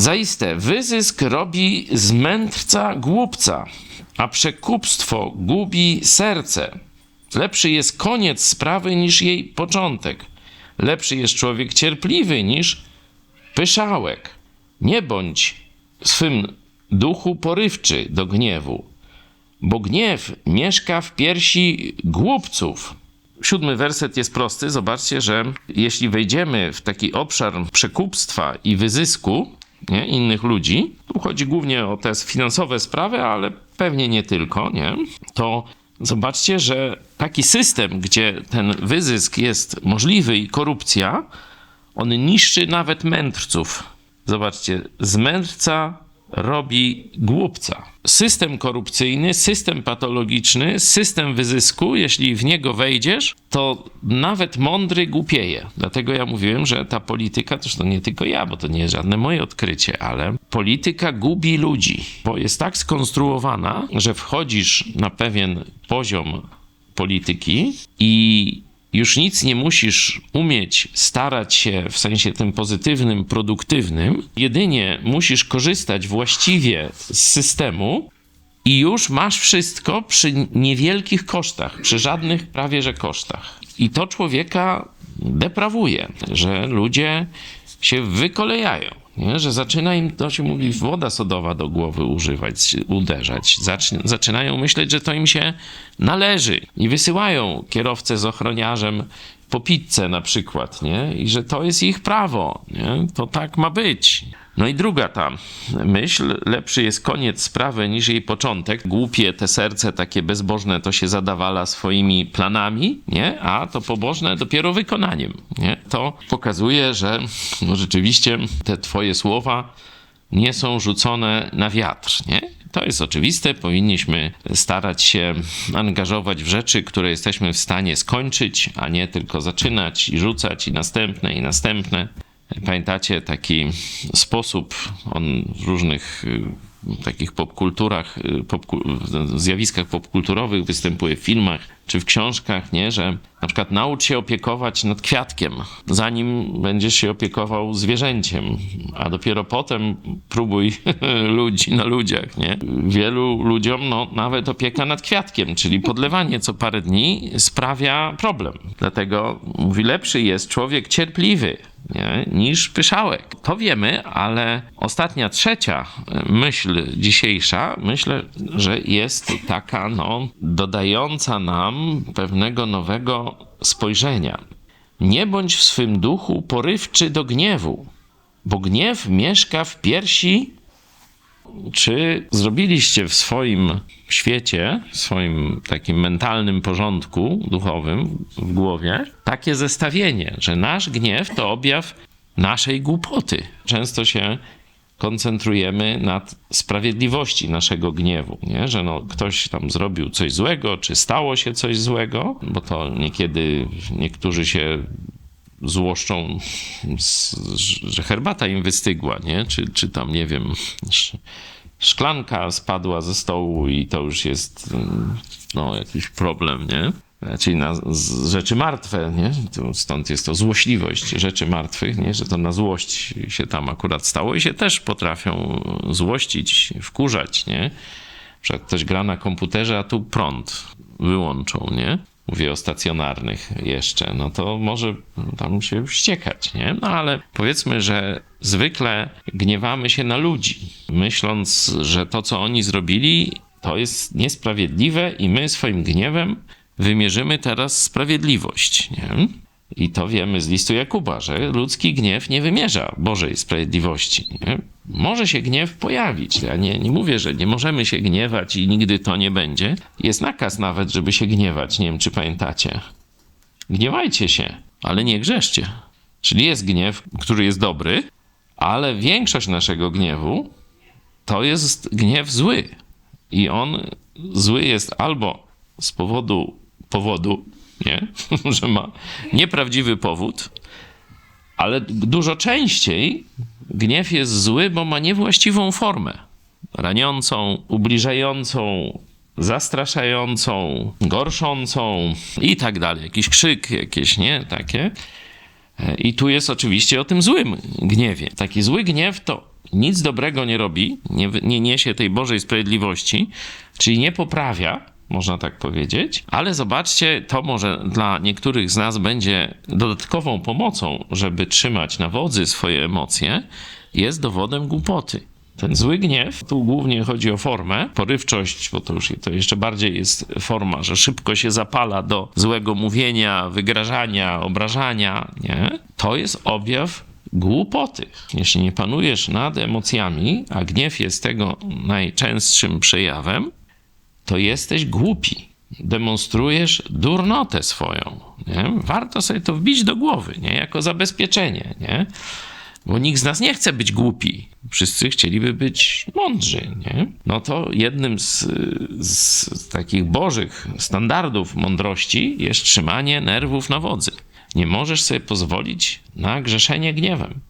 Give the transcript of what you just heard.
Zaiste, wyzysk robi z mędrca głupca, a przekupstwo gubi serce. Lepszy jest koniec sprawy niż jej początek. Lepszy jest człowiek cierpliwy niż pyszałek. Nie bądź swym duchu porywczy do gniewu, bo gniew mieszka w piersi głupców. Siódmy werset jest prosty. Zobaczcie, że jeśli wejdziemy w taki obszar przekupstwa i wyzysku nie, innych ludzi, tu chodzi głównie o te finansowe sprawy, ale pewnie nie tylko, nie, to zobaczcie, że taki system, gdzie ten wyzysk jest możliwy i korupcja, on niszczy nawet mędrców. Zobaczcie, z mędrca robi głupca. System korupcyjny, system patologiczny, system wyzysku, jeśli w niego wejdziesz, to nawet mądry głupieje. Dlatego ja mówiłem, że ta polityka, to to nie tylko ja, bo to nie jest żadne moje odkrycie, ale polityka gubi ludzi, bo jest tak skonstruowana, że wchodzisz na pewien poziom polityki i już nic nie musisz umieć starać się w sensie tym pozytywnym, produktywnym, jedynie musisz korzystać właściwie z systemu i już masz wszystko przy niewielkich kosztach, przy żadnych prawie że kosztach. I to człowieka deprawuje, że ludzie się wykolejają. Nie? Że zaczyna im, to się mówi, woda sodowa do głowy używać, uderzać. Zaczyna, zaczynają myśleć, że to im się należy i wysyłają kierowcę z ochroniarzem po pizzę na przykład, nie? I że to jest ich prawo, nie? To tak ma być. No i druga ta myśl, lepszy jest koniec sprawy niż jej początek. Głupie te serce takie bezbożne to się zadawala swoimi planami, nie? A to pobożne dopiero wykonaniem, nie? To pokazuje, że no rzeczywiście te twoje słowa nie są rzucone na wiatr, nie? To jest oczywiste, powinniśmy starać się angażować w rzeczy, które jesteśmy w stanie skończyć, a nie tylko zaczynać i rzucać i następne i następne. Pamiętacie taki sposób, on w różnych y, takich popkulturach, y, popku, zjawiskach popkulturowych występuje w filmach czy w książkach, nie? że na przykład naucz się opiekować nad kwiatkiem, zanim będziesz się opiekował zwierzęciem, a dopiero potem próbuj ludzi na ludziach. Nie? Wielu ludziom no, nawet opieka nad kwiatkiem, czyli podlewanie co parę dni sprawia problem. Dlatego mówi, lepszy jest człowiek cierpliwy, nie, niż pyszałek. To wiemy, ale ostatnia, trzecia myśl dzisiejsza, myślę, że jest taka, no, dodająca nam pewnego nowego spojrzenia. Nie bądź w swym duchu porywczy do gniewu, bo gniew mieszka w piersi. Czy zrobiliście w swoim świecie, w swoim takim mentalnym porządku duchowym w głowie takie zestawienie, że nasz gniew to objaw naszej głupoty. Często się koncentrujemy nad sprawiedliwości naszego gniewu, nie? że no, ktoś tam zrobił coś złego, czy stało się coś złego, bo to niekiedy niektórzy się złoszczą, że herbata im wystygła, nie? Czy, czy tam, nie wiem, szklanka spadła ze stołu i to już jest no, jakiś problem, nie? Czyli na rzeczy martwe, nie? Stąd jest to złośliwość rzeczy martwych, nie? Że to na złość się tam akurat stało i się też potrafią złościć, wkurzać, nie? Przykład ktoś gra na komputerze, a tu prąd wyłączą, nie? Mówię o stacjonarnych jeszcze, no to może tam się wściekać, nie? No ale powiedzmy, że zwykle gniewamy się na ludzi, myśląc, że to, co oni zrobili, to jest niesprawiedliwe i my swoim gniewem wymierzymy teraz sprawiedliwość. Nie? I to wiemy z listu Jakuba, że ludzki gniew nie wymierza Bożej sprawiedliwości. Nie? Może się gniew pojawić. Ja nie, nie mówię, że nie możemy się gniewać i nigdy to nie będzie. Jest nakaz nawet, żeby się gniewać. Nie wiem, czy pamiętacie. Gniewajcie się, ale nie grzeszcie. Czyli jest gniew, który jest dobry, ale większość naszego gniewu to jest gniew zły. I on zły jest albo z powodu powodu, nie? że ma nieprawdziwy powód, ale dużo częściej gniew jest zły, bo ma niewłaściwą formę. Raniącą, ubliżającą, zastraszającą, gorszącą i tak dalej. Jakiś krzyk, jakieś, nie? Takie. I tu jest oczywiście o tym złym gniewie. Taki zły gniew to nic dobrego nie robi, nie, nie niesie tej Bożej sprawiedliwości, czyli nie poprawia, można tak powiedzieć, ale zobaczcie, to może dla niektórych z nas będzie dodatkową pomocą, żeby trzymać na wodzy swoje emocje, jest dowodem głupoty. Ten zły gniew, tu głównie chodzi o formę, porywczość, bo to już to jeszcze bardziej jest forma, że szybko się zapala do złego mówienia, wygrażania, obrażania, nie? To jest objaw głupoty. Jeśli nie panujesz nad emocjami, a gniew jest tego najczęstszym przejawem, to jesteś głupi. Demonstrujesz durnotę swoją. Nie? Warto sobie to wbić do głowy, nie? jako zabezpieczenie. Nie? Bo nikt z nas nie chce być głupi. Wszyscy chcieliby być mądrzy. Nie? No to jednym z, z takich bożych standardów mądrości jest trzymanie nerwów na wodzy. Nie możesz sobie pozwolić na grzeszenie gniewem.